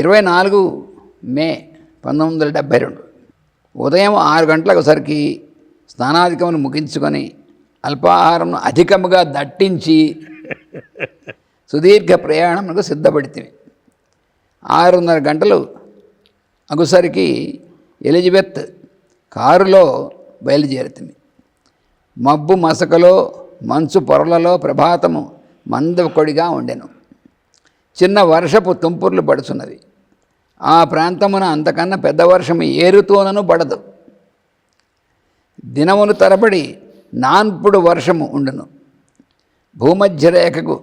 ఇరవై నాలుగు మే పంతొమ్మిది వందల డెబ్భై రెండు. ఉదయం ఆరు గంటలకు సరికి స్నానాధికమును ముగించుకొని అల్పాహారం అధికముగా దట్టించి సుదీర్ఘ ప్రయాణమునకు సిద్ధపడితివి ఆరున్నర గంటలు అగుసరికి ఎలిజబెత్ కారులో బయలుదేరుతుంది మబ్బు మసకలో మంచు పొరలలో ప్రభాతము మందకొడిగా ఉండెను. చిన్న వర్షపు తుంపుర్లు పడుచున్నవి. ఆ ప్రాంతమున అంతకన్నా పెద్ద వర్షము ఏరుతోనను పడదు. దినములు తరబడి నాన్పుడు వర్షము ఉండును. భూమధ్యరేఖకు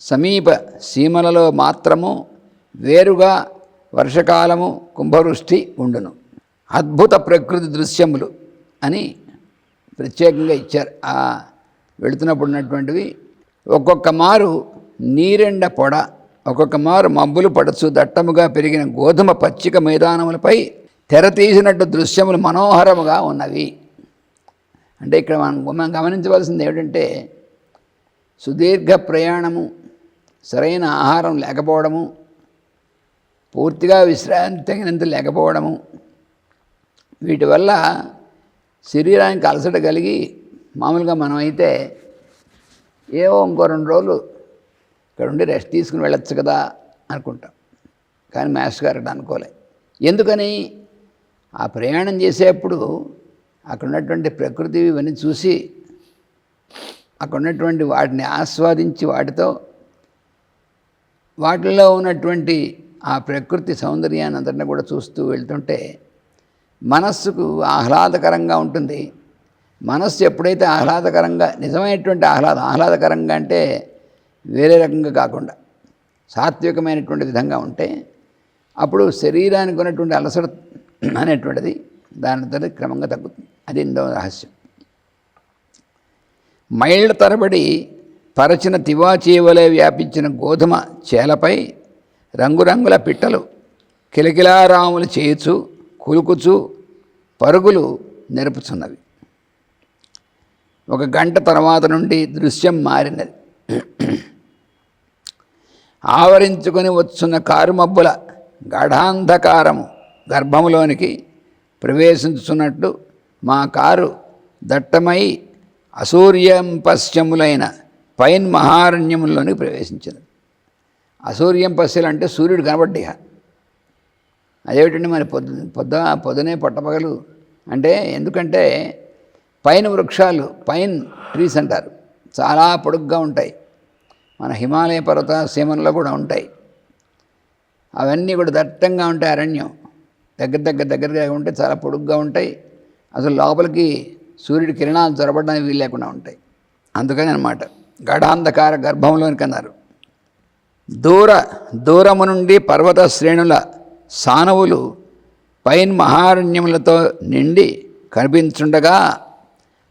సమీప సీమలలో మాత్రము వేరుగా వర్షకాలము కుంభవృష్టి ఉండును. అద్భుత ప్రకృతి దృశ్యములు అని ప్రత్యేకంగా ఇచ్చారు. ఆ వెళుతున్నప్పుడు ఉన్నటువంటివి ఒక్కొక్క మారు నీరెండ పొడ ఒక్కొక్క మారు మబ్బులు పడచ్చు. దట్టముగా పెరిగిన గోధుమ పచ్చిక మైదానములపై తెర తీసినట్టు దృశ్యములు మనోహరముగా ఉన్నవి. అంటే ఇక్కడ మనం మనం గమనించవలసింది ఏమిటంటే సుదీర్ఘ ప్రయాణము సరైన ఆహారం లేకపోవడము పూర్తిగా విశ్రాంతి తగినంత లేకపోవడము వీటి వల్ల శరీరానికి అలసట కలిగి మామూలుగా మనమైతే ఏవో ఇంకో రెండు రోజులు ఇక్కడ ఉండి రెస్ట్ తీసుకుని వెళ్ళొచ్చు కదా అనుకుంటాం. కానీ మాస్టర్ గారు అనుకోలే. ఎందుకని? ఆ ప్రయాణం చేసేప్పుడు అక్కడ ఉన్నటువంటి ప్రకృతి ఇవన్నీ చూసి అక్కడ ఉన్నటువంటి వాటిని ఆస్వాదించి వాటితో వాటిల్లో ఉన్నటువంటి ఆ ప్రకృతి సౌందర్యాన్ని అందరినీ కూడా చూస్తూ వెళ్తుంటే మనస్సుకు ఆహ్లాదకరంగా ఉంటుంది. మనస్సు ఎప్పుడైతే ఆహ్లాదకరంగా నిజమైనటువంటి ఆహ్లాదం ఆహ్లాదకరంగా అంటే వేరే రకంగా కాకుండా సాత్వికమైనటువంటి విధంగా ఉంటే అప్పుడు శరీరానికి ఉన్నటువంటి అలసట అనేటువంటిది దానితో క్రమంగా తగ్గుతుంది. అది ఎన్నో రహస్యం. మైళ్ళ తరబడి పరచిన తివాచీవలే వ్యాపించిన గోధుమ చేలపై రంగురంగుల పిట్టలు కిలకిలారాములు చేయుచు కులుకుచు పరుగులు నెరుపుచున్నవి. ఒక గంట తర్వాత నుండి దృశ్యం మారినది. ఆవరించుకొని వచ్చున్న కారుమబ్బుల గాఢాంధకారము గర్భములోనికి ప్రవేశించున్నట్టు మా కారు దట్టమై అసూర్యంపశ్యములైన పైన్ మహారణ్యములోనికి ప్రవేశించింది అసూర్యంపశ్యలు అంటే సూర్యుడు కనబడ్డిహ. అదేమిటండి మరి పొద్దు పొద్దు పొద్దునే పట్టపగలు అంటే ఎందుకంటే పైన వృక్షాలు పైన్ ట్రీస్ అంటారు. చాలా పొడుగ్గా ఉంటాయి. మన హిమాలయ పర్వత సీమల్లో కూడా ఉంటాయి. అవన్నీ కూడా దట్టంగా ఉంటాయి అరణ్యం. దగ్గర దగ్గర దగ్గరగా ఉంటే చాలా పొడుగ్గా ఉంటాయి. అసలు లోపలికి సూర్యుడి కిరణాలు చొరబడడానికి వీలు లేకుండా ఉంటాయి. అందుకని అనమాట గడాంధకార గర్భంలోనికి అన్నారు. దూర దూరము నుండి పర్వత శ్రేణుల సానువులు పైన్ మహారణ్యములతో నిండి కనిపించుండగా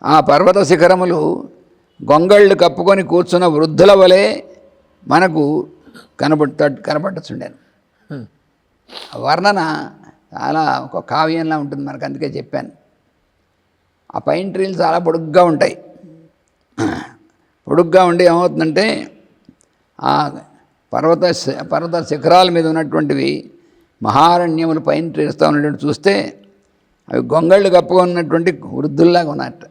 ఆ పర్వత శిఖరములు గొంగళ్ళు కప్పుకొని కూర్చున్న వృద్ధుల వలె మనకు కనబడుత కనబడుచుండాను. ఆ వర్ణన చాలా ఒక కావ్యంలా ఉంటుంది మనకు అందుకే చెప్పాను. ఆ పైన్ ట్రీలు చాలా పొడుగ్గా ఉంటాయి. పొడుగ్గా ఉండి ఏమవుతుందంటే ఆ పర్వత పర్వత శిఖరాల మీద ఉన్నటువంటివి మహారణ్యములు పైన ట్రీస్తా ఉన్నటువంటి చూస్తే అవి గొంగళ్ళు కప్పుకున్నటువంటి వృద్ధుల్లాగా ఉన్నట్టు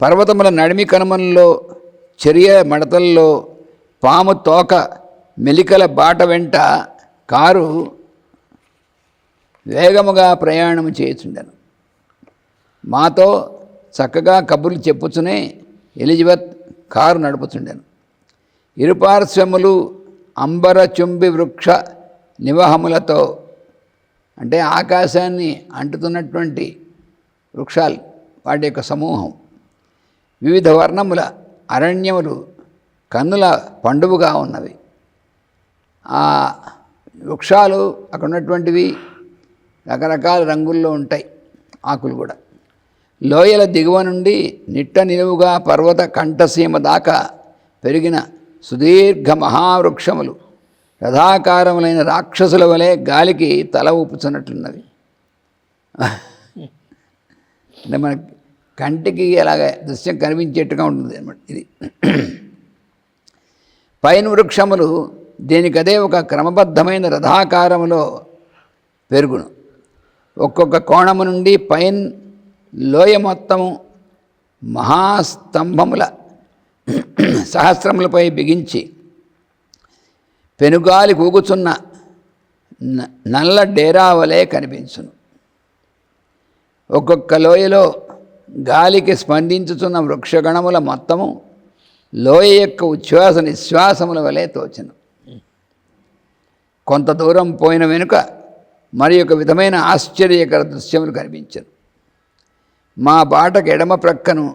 పర్వతముల నడిమి కనుమల్లో చర్య మడతల్లో పాము తోక మెలికల బాట వెంట కారు వేగముగా ప్రయాణం చేయుచుండెను. మాతో చక్కగా కబుర్లు చెప్పుచునే ఎలిజబెత్ కారు నడుపుచుండెను. ఇరుపార్శ్వములు అంబర చుంబి వృక్ష నివహములతో అంటే ఆకాశాన్ని అంటుతున్నటువంటి వృక్షాలు వాటి యొక్క సమూహం. వివిధ వర్ణముల అరణ్యములు కన్నుల పండువుగా ఉన్నవి. ఆ వృక్షాలు అక్కడ ఉన్నటువంటివి రకరకాల రంగుల్లో ఉంటాయి ఆకులు కూడా. లోయల దిగువ నుండి నిట్ట నిలువుగా పర్వత కంఠసీమ దాకా పెరిగిన సుదీర్ఘ మహావృక్షములు రథాకారములైన రాక్షసుల వలె గాలికి తల ఊపుచున్నట్లున్నవి. అంటే మన కంటికి అలాగ దృశ్యం కనిపించేట్టుగా ఉంటుంది అనమాట ఇది. పైన వృక్షములు దీనికదే ఒక క్రమబద్ధమైన రథాకారములో పెరుగును. ఒక్కొక్క కోణము నుండి పైన్ లోయ మొత్తము మహాస్తంభముల సహస్రములపై బిగించి పెనుగాలి కూగుచున్న నల్ల డేరా వలె కనిపించును. ఒక్కొక్క లోయలో గాలికి స్పందించుతున్న వృక్షగణముల మొత్తము లోయ యొక్క ఉచ్ఛ్వాస నిశ్వాసముల వలె తోచను. కొంత దూరం పోయిన వెనుక మరి ఒక విధమైన ఆశ్చర్యకర దృశ్యములు కనిపించను. మా బాటకు ఎడమ ప్రక్కను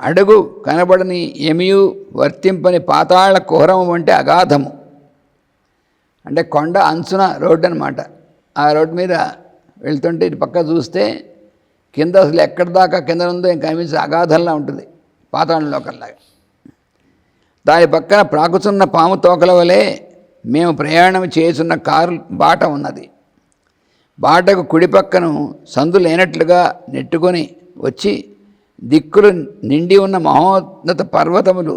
అడుగు కనబడని ఎమియు వర్తింపని పాతాళ కుహరము వంటి అగాధము. అంటే కొండ అంచున రోడ్డు అనమాట ఆ రోడ్డు మీద వెళ్తుంటే ఇటు పక్క చూస్తే కింద అసలు ఎక్కడి దాకా కింద ఉందో ఇంకా కనిపించే అగాధంలా ఉంటుంది పాతాళలోకంలాగా దాని పక్కన ప్రాకుచున్న పాము తోకల వలె మేము ప్రయాణం చేస్తున్న కారు బాట ఉన్నది. బాటకు కుడి పక్కను సందు లేనట్లుగా నెట్టుకొని వచ్చి దిక్కులు నిండి ఉన్న మహోన్నత పర్వతములు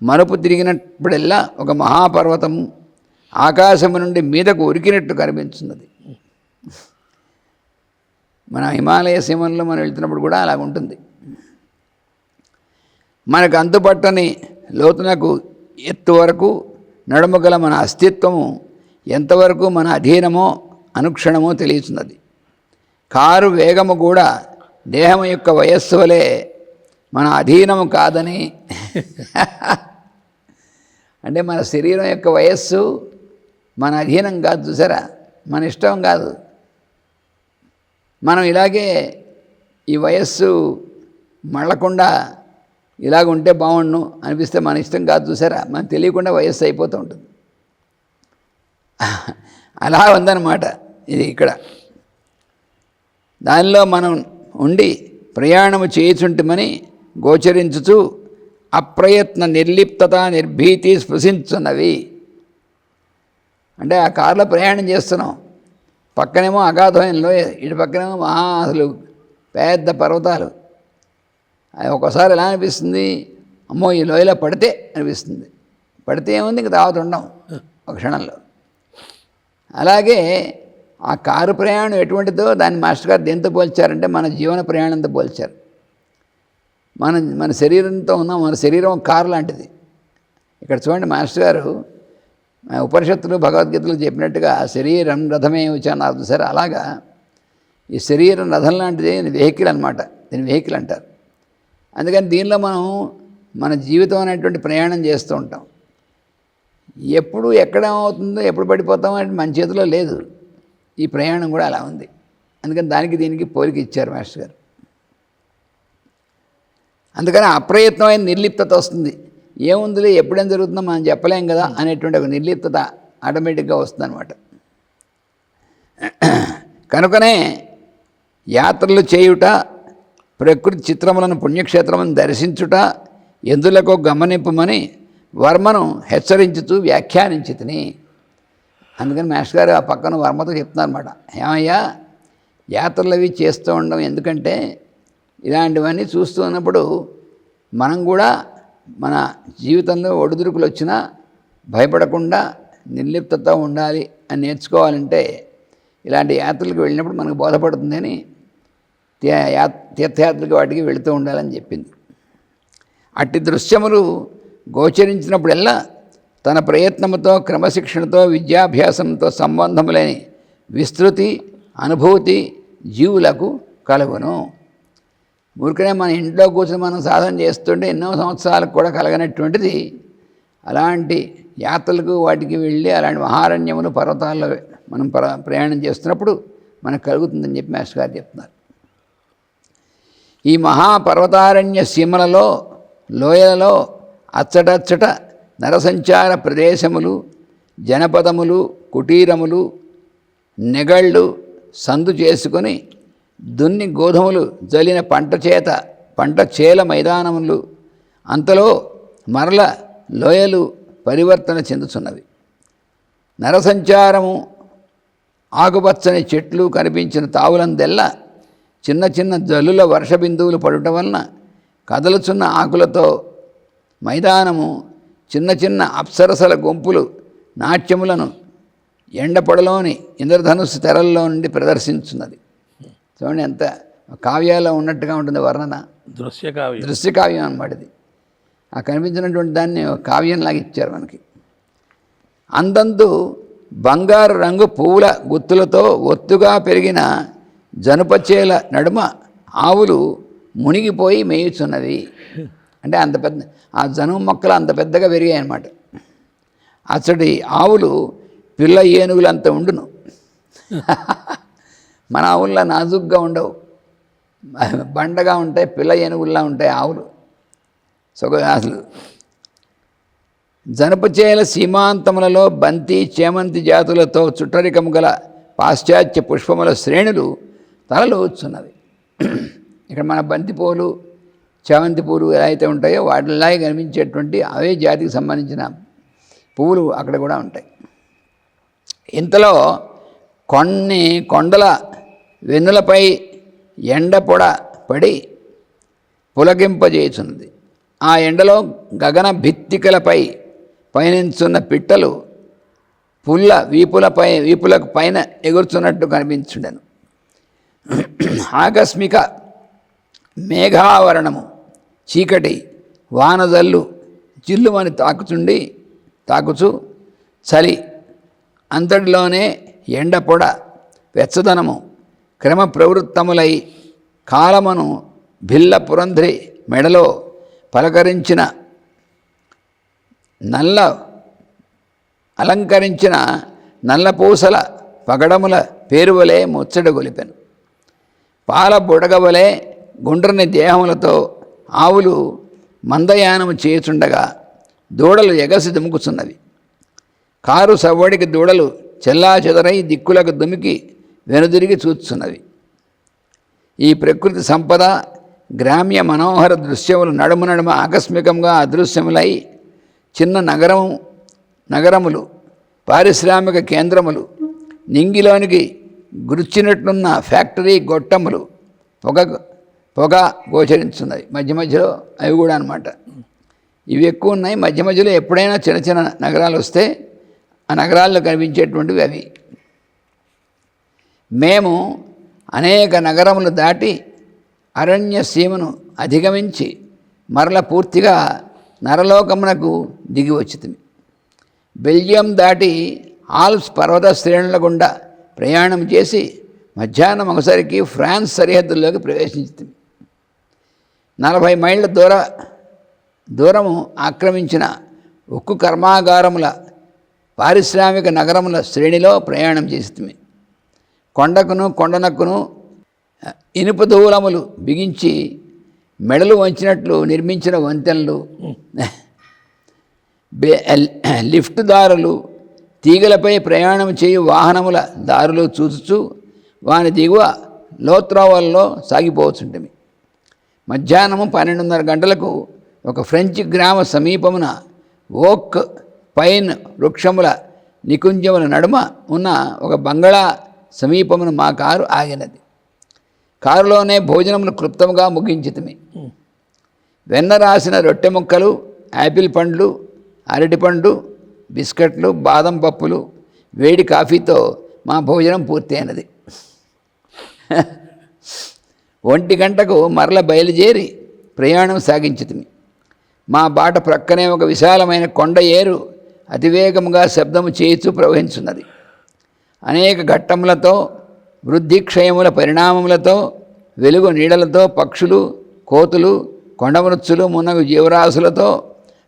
మరుపు తిరిగినప్పుడెల్లా ఒక మహాపర్వతము ఆకాశము నుండి మీదకు ఉరికినట్టు కనిపించున్నది. మన హిమాలయ సీమల్లో మనం వెళ్తున్నప్పుడు కూడా అలాగ ఉంటుంది. మనకు అంతుపట్టని లోతునకు ఎత్తు వరకు నడుమగల మన అస్తిత్వము ఎంతవరకు మన అధీనమో అనుక్షణమో తెలియచున్నది. కారు వేగము కూడా దేహం యొక్క వయస్సు వలె మన అధీనము కాదని అంటే మన శరీరం యొక్క వయస్సు మన అధీనం కాదు చూసారా? మన ఇష్టం కాదు. ఇలాగే ఈ వయస్సు మళ్ళకుండా ఇలాగ ఉంటే బాగుండు అనిపిస్తే మన ఇష్టం కాదు చూసారా? మనం తెలియకుండా వయస్సు అయిపోతూ ఉంటుంది. అలా ఉందన్నమాట ఇది ఇక్కడ. దానిలో మనం ఉండి ప్రయాణము చేయుచుంటమని గోచరించుచు అప్రయత్న నిర్లిప్తత నిర్భీతి స్పృశించున్నవి అంటే ఆ కారులో ప్రయాణం చేస్తున్నాం. పక్కనేమో అగాధమైన లోయ ఇటు పక్కనేమో మహా అసలు పెద్ద పర్వతాలు. అది ఒక్కోసారి ఎలా అనిపిస్తుంది? అమ్మో ఈ లోయలో పడితే అనిపిస్తుంది. పడితే ఏముంది? ఇంక తర్వాత ఉండం ఒక క్షణంలో. అలాగే ఆ కారు ప్రయాణం ఎటువంటిదో దాన్ని మాస్టర్ గారు దేంతో పోల్చారంటే మన జీవన ప్రయాణంతో పోల్చారు. మన మన శరీరంతో ఉన్న. మన శరీరం కారు లాంటిది. ఇక్కడ చూడండి మాస్టర్ గారు ఉపనిషత్తులు భగవద్గీతలు చెప్పినట్టుగా శరీరం రథమే వచ్చాను సరే అలాగా. ఈ శరీరం రథం లాంటిది వెహికల్ అనమాట దీని వెహికల్ అంటారు. అందుకని దీనిలో మనం మన జీవితం అనేటువంటి ప్రయాణం చేస్తూ ఉంటాం. ఎప్పుడు ఎక్కడ అవుతుందో ఎప్పుడు పడిపోతామో అంటే మన చేతిలో లేదు. ఈ ప్రయాణం కూడా అలా ఉంది. అందుకని దానికి దీనికి పోలిక ఇచ్చారు మాస్టర్ గారు. అందుకని అప్రయత్నమైన నిర్లిప్తత వస్తుంది. ఏముందిలే ఎప్పుడేం జరుగుతుందో మనం చెప్పలేం కదా అనేటువంటి ఒక నిర్లిప్తత ఆటోమేటిక్గా వస్తుందన్నమాట. కనుకనే యాత్రలు చేయుట ప్రకృతి చిత్రములను పుణ్యక్షేత్రములను దర్శించుట ఎందులకు గమనింపమని వర్మను హెచ్చరించుతూ వ్యాఖ్యానించి తిని అందుకని మాస్టర్ గారు ఆ పక్కన వర్మతో చెప్తున్నారన్నమాట. ఏమయ్యా యాత్రలు అవి చేస్తూ ఉండడం ఎందుకంటే ఇలాంటివన్నీ చూస్తూ ఉన్నప్పుడు మనం కూడా మన జీవితంలో ఒడిదుడుకులు వచ్చినా భయపడకుండా నిర్లిప్తతో ఉండాలి అని నేర్చుకోవాలంటే ఇలాంటి యాత్రలకు వెళ్ళినప్పుడు మనకు బోధపడుతుందని తీ- తీర్థయాత్రలకు వాటికి వెళుతూ ఉండాలని చెప్పింది. అట్టి దృశ్యములు గోచరించినప్పుడల్లా తన ప్రయత్నముతో క్రమశిక్షణతో విద్యాభ్యాసంతో సంబంధం లేని విస్తృతి అనుభూతి జీవులకు కలుగును. ఊరికనే మన ఇంట్లో కూర్చొని మనం సాధన చేస్తుంటే ఎన్నో సంవత్సరాలకు కూడా కలగనటువంటిది. అలాంటి యాత్రలకు వాటికి వెళ్ళి అలాంటి మహారణ్యములు పర్వతాల్లో మనం ప్ర ప్రయాణం చేస్తున్నప్పుడు మనకు కలుగుతుందని చెప్పి మాస్టర్ గారు చెప్తున్నారు. ఈ మహాపర్వతారణ్య సీమలలో లోయలలో అచ్చటచ్చట నరసంచార ప్రదేశములు జనపదములు కుటీరములు నెగళ్ళు సందు చేసుకొని దున్ని గోధుమలు జల్లిన పంట చేత పంట చేల మైదానములు అంతలో మరల లోయలు పరివర్తన చెందుతున్నవి నరసంచారము ఆకుపచ్చని చెట్లు కనిపించిన తావులందెల్లా చిన్న చిన్న జల్లుల వర్ష బిందువులు పడటం వలన కదలుచున్న ఆకులతో మైదానము చిన్న చిన్న అప్సరసల గుంపులు నాట్యములను ఎండపొడలోని ఇంద్రధనుస్సు తెరల్లో నుండి ప్రదర్శించున్నది. చూడండి ఎంత కావ్యాల్లో ఉన్నట్టుగా ఉంటుంది వర్ణన. దృశ్య కావ్యం. దృశ్య కావ్యం అన్నమాట ఇది. ఆ కనిపించినటువంటి దాన్ని ఒక కావ్యంలాగా ఇచ్చారు మనకి. అందందు బంగారు రంగు పువ్వుల గుత్తులతో ఒత్తుగా పెరిగిన జనుపచేల నడుమ ఆవులు మునిగిపోయి మేయుచున్నవి అంటే అంత పెద్ద ఆ జనుము మొక్కలు అంత పెద్దగా పెరిగాయి అన్నమాట. అచ్చటి ఆవులు పిల్ల ఏనుగులంత ఉండును. మన ఆవుల్లో నాజుగ్గా ఉండవు. బండగా ఉంటాయి పిల్ల ఏనుగుల్లా ఉంటాయి ఆవులు. సుఖదాసులు జనపచేల సీమాంతములలో బంతి చేమంతి జాతులతో చుట్టరికము గల పాశ్చాత్య పుష్పముల శ్రేణులు తలలు వచ్చున్నవి ఇక్కడ మన బంతి పూలు చేమంతి పూలు ఎలా అయితే ఉంటాయో వాటిలాగే కనిపించేటువంటి అవే జాతికి సంబంధించిన పువ్వులు అక్కడ కూడా ఉంటాయి. ఇంతలో కొన్ని కొండల వెన్నులపై ఎండపొడ పడి పులకింపజేయుచున్నది ఆ ఎండలో గగన భిత్తికలపై పయనించున్న పిట్టలు పుల్ల వీపులపై వీపులకు పైన ఎగురుచున్నట్టు కనిపించుండెను. ఆకస్మిక మేఘావరణము చీకటి వానజల్లు జిల్లుమని తాకుచుండి తాకుచు చలి అంతటిలోనే ఎండ పొడ వెచ్చదనము క్రమ ప్రవృత్తములై కాలమును భిల్ల పురంధ్రి మెడలో పలకరించిన నల్ల అలంకరించిన నల్లపూసల పగడముల పేరువలే ముచ్చట గొలిపెను. పాల బుడగవలే గుండ్రని దేహములతో ఆవులు మందయానము చేయుచుండగా దూడలు ఎగసి దుముకుచున్నవి. కారు సవ్వడికి దూడలు చెల్లా చెదరై దిక్కులకు దుమికి వెనుదిరిగి చూస్తున్నవి ఈ ప్రకృతి సంపద గ్రామ్య మనోహర దృశ్యములు నడుము నడుమ ఆకస్మికంగా అదృశ్యములై చిన్న నగరం నగరములు పారిశ్రామిక కేంద్రములు నింగిలోనికి గుర్చినట్లున్న ఫ్యాక్టరీ గొట్టములు పొగ పొగ గోచరించున్నది. మధ్య మధ్యలో అవి కూడా అనమాట ఇవి ఎక్కువ ఉన్నాయి. మధ్య మధ్యలో ఎప్పుడైనా చిన్న చిన్న నగరాలు వస్తే ఆ నగరాల్లో కనిపించేటువంటివి అవి. మేము అనేక నగరములు దాటి అరణ్య సీమను అధిగమించి మరల పూర్తిగా నరలోకమునకు దిగి వచ్చింది బెల్జియం దాటి ఆల్ప్స్ పర్వత శ్రేణుల గుండా ప్రయాణం చేసి మధ్యాహ్నం ఒకసారికి ఫ్రాన్స్ సరిహద్దుల్లోకి ప్రవేశించింది నలభై మైళ్ళ దూర దూరము ఆక్రమించిన ఉక్కు కర్మాగారముల పారిశ్రామిక నగరముల శ్రేణిలో ప్రయాణం చేస్తుంది కొండకును కొండనక్కును ఇనుప దూలములు బిగించి మెడలు వంచినట్లు నిర్మించిన వంతెనలు లిఫ్ట్ దారులు తీగలపై ప్రయాణం చేయు వాహనముల దారులు చూచుచూ వాని దిగువ లోత్రోవల్లో సాగిపోవచ్చుంటమి. మధ్యాహ్నము పన్నెండున్నర గంటలకు ఒక ఫ్రెంచ్ గ్రామ సమీపమున ఓక్ పైన్ వృక్షముల నికుంజముల నడుమ ఉన్న ఒక బంగళా సమీపమున మా కారు ఆగినది. కారులోనే భోజనములు క్లుప్తంగా ముగించితిమి. వెన్న రాసిన రొట్టె ముక్కలు యాపిల్ పండ్లు అరటిపండు బిస్కెట్లు బాదం పప్పులు వేడి కాఫీతో మా భోజనం పూర్తయినది. ఒంటి గంటకు మరల బయలుదేరి ప్రయాణం సాగించితిమి. మా బాట ప్రక్కనే ఒక విశాలమైన కొండ ఏరు అతివేగముగా శబ్దము చేయిచూ ప్రవహించున్నది. అనేక ఘట్టములతో వృద్ధి క్షయముల పరిణామములతో వెలుగు నీడలతో పక్షులు కోతులు కొండమృత్సులు మున్నగు జీవరాశులతో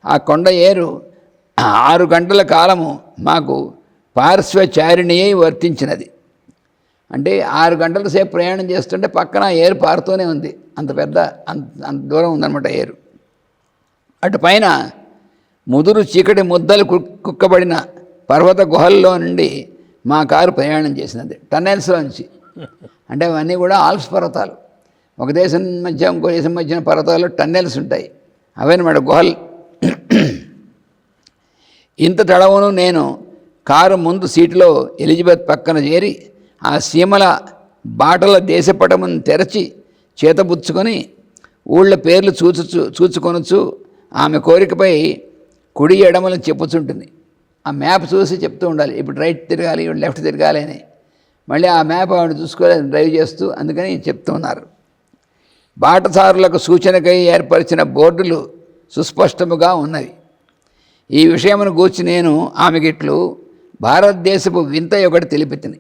ఆ కొండ ఏరు ఆరు గంటల కాలము మాకు పార్శ్వచారిణి వర్తించినది. అంటే ఆరు గంటల సేపు ప్రయాణం చేస్తుంటే పక్కన ఏరు పారుతూనే ఉంది. అంత పెద్ద అంత అంత దూరం ఉందన్నమాట ఏరు. అటు పైన ముదురు చీకటి ముద్దలు కుక్కబడిన పర్వత గుహల్లో నుండి మా కారు ప్రయాణం చేసినది టన్నెల్స్లోంచి అంటే అవన్నీ కూడా ఆల్ప్స్ పర్వతాలు. ఒక దేశం మధ్య ఇంకో దేశం మధ్య పర్వతాలు టన్నెల్స్ ఉంటాయి. అవన్నమాట గుహలు. ఇంత తడవును నేను కారు ముందు సీటులో ఎలిజబెత్ పక్కన చేరి ఆ సీమల బాటల దేశపటమును తెరచి చేతబుచ్చుకొని ఊళ్ళ పేర్లు చూచు చూచుకొనొచ్చు ఆమె కోరికపై కుడి ఎడమలు చెప్పుచుంటుంది. ఆ మ్యాప్ చూసి చెప్తూ ఉండాలి. ఇప్పుడు రైట్ తిరగాలి ఇప్పుడు లెఫ్ట్ తిరగాలి అని. మళ్ళీ ఆ మ్యాప్ ఆవిడ చూసుకోవాలి డ్రైవ్ చేస్తూ అందుకని చెప్తూ ఉన్నారు. బాటసారులకు సూచనకై ఏర్పరిచిన బోర్డులు సుస్పష్టముగా ఉన్నవి. ఈ విషయమును గూర్చి నేను ఆమెకిట్లు భారతదేశపు వింత ఒకటి తెలిపితిని.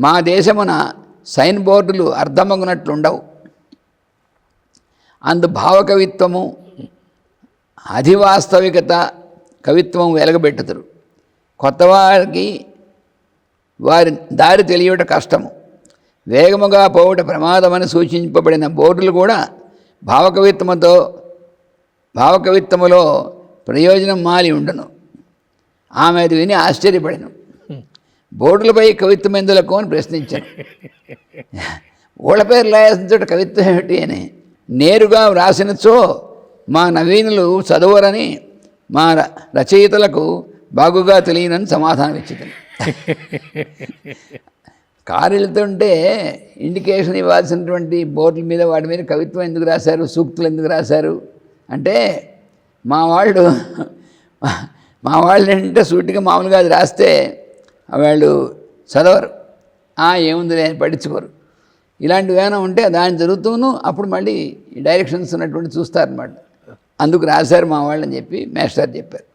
మా దేశమున సైన్ బోర్డులు అర్థమగునట్లుండవు. అందు భావకవిత్వము అధివాస్తవికత కవిత్వం వెలగబెట్టుతారు కొత్తవారికి వారి దారి తెలియట కష్టము. వేగముగా పోవుట ప్రమాదమని సూచింపబడిన బోర్డులు కూడా భావకవిత్వముతో భావకవిత్వములో ప్రయోజనం మాలి ఉండును. ఆమె అది విని ఆశ్చర్యపడను. బోర్డులపై కవిత్వం ఎందులకు అని ప్రశ్నించాను. ఊళ్ళ పేరు రాయాల్సిన కవిత్వం ఏమిటి అని నేరుగా వ్రాసినచో మా నవీనులు చదవరని మా ర- రచయితలకు బాగుగా తెలియనని సమాధానం ఇచ్చింది కారు వెళ్తుంటే ఇండికేషన్ ఇవ్వాల్సినటువంటి బోర్డుల మీద వాటి మీద కవిత్వం ఎందుకు రాశారు సూక్తులు ఎందుకు రాశారు? అంటే మా వాళ్ళు మా వాళ్ళు ఏంటంటే సూటిగా మామూలుగా అది రాస్తే వాళ్ళు చదవరు. ఏముంది ఏముందిలే అని పట్టించుకోరు. ఇలాంటివి ఏమైనా ఉంటే దాన్ని జరుగుతూను అప్పుడు మళ్ళీ ఈ డైరెక్షన్స్ ఉన్నటువంటి చూస్తారన్నమాట. అందుకు రాశారు మా వాళ్ళని చెప్పి మేస్టర్ చెప్పారు.